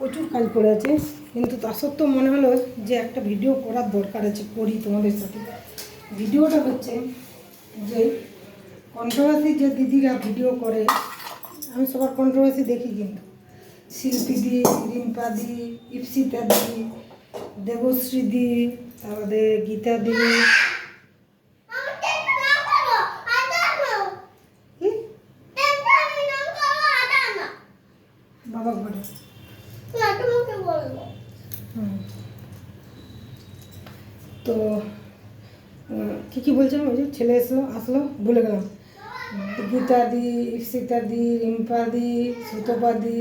প্রচুর কাজ পড়ে আছে, কিন্তু তা সত্ত্বেও মনে হলো যে একটা ভিডিও করার দরকার আছে, করি তোমাদের সাথে। ভিডিওটা হচ্ছে যে কন্ট্রোভার্সি যে দিদিরা ভিডিও করে, আমি সবার কন্ট্রোভার্সি দেখি কিন্তু। শিল্পী দি, রিম্পা দি, ইপসিতা দি, দেবশ্রী দি, তারপরে গীতা দি কি বাবা ঘরে হুম। তো উম, কি বলছিলাম ওই যে ছেলে এসলো আসলো ভুলে গেলাম। গীতা দি ইপসিতা দি রিম্পা দি সুতপা দি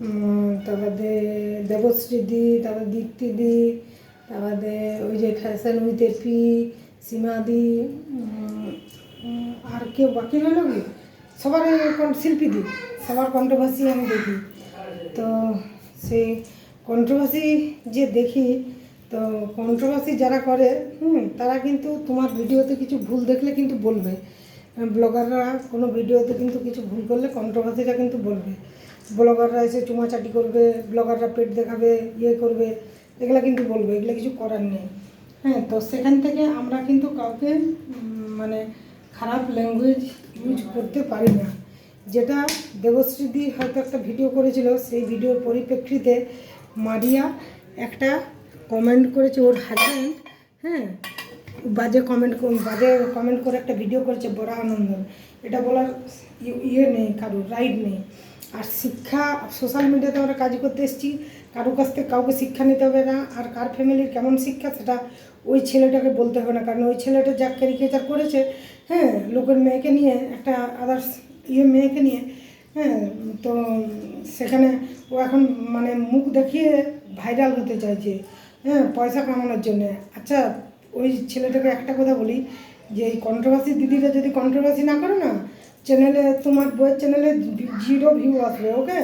উম, তারপরে দেবশ্রী দি তারপর দীপ্তি দি তারপরে ওই যে ফ্যাশন উইথ এপি সীমা দি উম, উম, আর কেউ বাকি রইল কি? সবার এই শিল্পী দি সবার কন্ট্রোভার্সি আমি দেখি। তো সেই কন্ট্রোভার্সি যে দেখি তো কন্ট্রোভার্সি যারা করে, হুম, তারা কিন্তু তোমার ভিডিওতে কিছু ভুল দেখলে কিন্তু বলবে। ব্লগাররা কোনো ভিডিওতে কিন্তু কিছু ভুল করলে কন্ট্রোভার্সিটা কিন্তু বলবে। ব্লগাররা এসে চুমাচাটি করবে ব্লগাররা পেট দেখাবে ইয়ে করবে, এগুলো কিন্তু বলবে, এগুলো কিছু করার নেই। হ্যাঁ তো সেখান থেকে আমরা কিন্তু কাউকে মানে খারাপ ল্যাঙ্গুয়েজ ইউজ করতে পারি না। যেটা দেবশ্রীদি হয়তো একটা ভিডিও করেছিল, সেই ভিডিওর পরিপ্রেক্ষিতে মারিয়া একটা কমেন্ট করেছে ওর হাজব্যান্ড হ্যাঁ? বাজে কমেন্ট বাজে কমেন্ট করে একটা ভিডিও করেছে, বড় আনন্দ এটা বলার ই- ইয়ে নেই কারোর রাইট নেই। আর শিক্ষা সোশ্যাল মিডিয়াতে আমরা কাজ করতে এসেছি, কারোর কাছ থেকে কাউকে শিক্ষা নিতে হবে না, আর কার ফ্যামিলির কেমন শিক্ষা সেটা ওই ছেলেটাকে বলতে হবে না, কারণ ওই ছেলেটা যা ক্যারিকেচার করেছে হ্যাঁ লোকের মেয়েকে নিয়ে, একটা আদার্স ইয়ে মেয়েকে নিয়ে হ্যাঁ তো সেখানে ও এখন মানে মুখ দেখিয়ে ভাইরাল হতে চাইছে। হ্যাঁ পয়সা কামানোর জন্য। আচ্ছা ওই ছেলেটাকে একটা কথা বলি, যে এই কন্ট্রোভার্সি দিদিরা যদি কন্ট্রোভার্সি না করে না চ্যানেলে তোমার বইয়ের চ্যানেলে জিরো ভিউ আসবে ওকে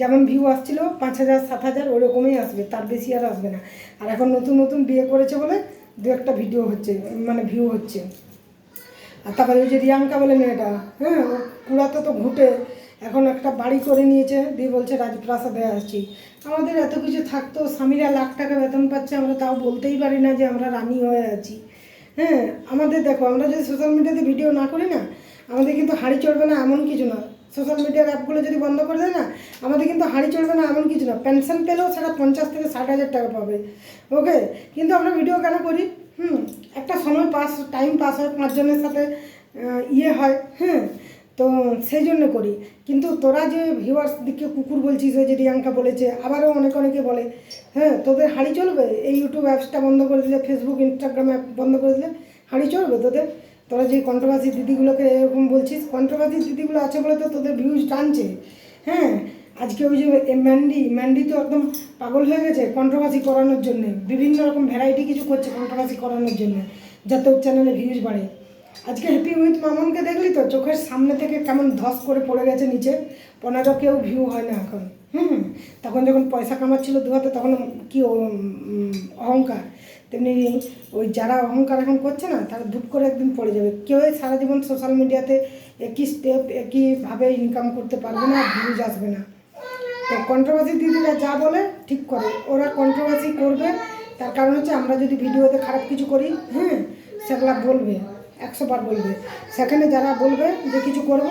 যেমন ভিউ আসছিল পাঁচ হাজার, সাত হাজার, ওরকমই আসবে, তার বেশি আর আসবে না। আর এখন নতুন নতুন বিয়ে করেছে বলে দু একটা ভিডিও হচ্ছে মানে ভিউ হচ্ছে। আর তারপরে ওই যে রিয়াঙ্কা বলে মেয়েটা হ্যাঁ কুড়াতে তো ঘুটে। এখন একটা বাড়ি করে নিয়েছে, দিয়ে বলছে, রাজপ্রাসাদে আসছি। আমাদের এত কিছু থাকতো, স্বামীরা লাখ টাকা বেতন পাচ্ছে, আমরা তাও বলতেই পারি না যে আমরা রানী হয়ে আছি। হ্যাঁ আমাদের দেখো, আমরা যদি সোশ্যাল মিডিয়াতে ভিডিও না করি না, আমাদের কিন্তু হাঁড়ি চড়বে না এমন কিছু না। সোশ্যাল মিডিয়ার অ্যাপগুলো যদি বন্ধ করে দেয় না, আমাদের কিন্তু হাঁড়ি চড়বে না এমন কিছু না। পেনশন পেলেও সেটা পঞ্চাশ থেকে ষাট হাজার টাকা পাবে। ওকে? কিন্তু আমরা ভিডিও কেন করি? হুম, একটা সময় পাস টাইম পাস হয়, পাঁচজনের সাথে ইয়ে হয়। হ্যাঁ তো সেই জন্য করি। কিন্তু তোরা যে ভিউয়ার্স দিকে কুকুর বলছিস যে রিয়াঙ্কা বলেছে, আবারও অনেক অনেকে বলে হ্যাঁ তোদের হাঁড়ি চলবে? এই ইউটিউব অ্যাপসটা বন্ধ করে দিলে ফেসবুক ইনস্টাগ্রাম অ্যাপ বন্ধ করে দিলে হাঁড়ি চলবে তোদের? তোরা যে কন্ট্রোভার্সি দিদিগুলোকে এরকম বলছিস কন্ট্রোভার্সি দিদিগুলো আছে বলে তো তোদের ভিউজ টানছে। হ্যাঁ আজকে ওই যে ম্যান্ডি ম্যান্ডি তো একদম পাগল হয়ে গেছে কন্ট্রোভার্সি করানোর জন্যে। বিভিন্ন রকম ভ্যারাইটি কিছু করছে কন্ট্রোভার্সি করানোর জন্য, যাতে ওর চ্যানেলে ভিউজ বাড়ে। আজকে হ্যাপি উইথ মামনকে দেখলি তো? চোখের সামনে থেকে কেমন ধস করে পড়ে গেছে নিচে। পনেরো কেউ ভিউ হয় না এখন। হুম। তখন যখন পয়সা কামাচ্ছিল দু হাতে, তখন কি অহংকার। তেমনি ওই যারা অহংকার এখন করছে না, তারা ধূপ করে একদিন পড়ে যাবে। কেউ সারা জীবন সোশ্যাল মিডিয়াতে একই স্টেপ একইভাবে ইনকাম করতে পারবে না ভিউজ আসবে না। তো কন্ট্রোভার্সি দিদিরা যা বলে, ঠিক করে। ওরা কন্ট্রোভার্সি করবে। তার কারণ হচ্ছে আমরা যদি ভিডিওতে খারাপ কিছু করি হ্যাঁ সেগুলা বলবে। একশো বার বলবে। সেখানে যারা বলবে যে কিছু করব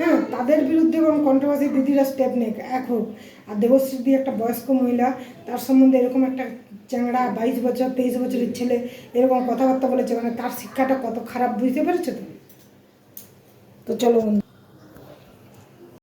হ্যাঁ তাদের বিরুদ্ধে এবং কন্ট্রোভার্সি দিদিরা স্টেপ নেক, এক হোক। আর দেবশ্রী একটা বয়স্ক মহিলা, তার সম্বন্ধে এরকম একটা চ্যাংড়া বাইশ বছর, তেইশ বছরের ছেলে এরকম কথাবার্তা বলেছে মানে তার শিক্ষাটা কত খারাপ বুঝতে পেরেছ তো? তো চলো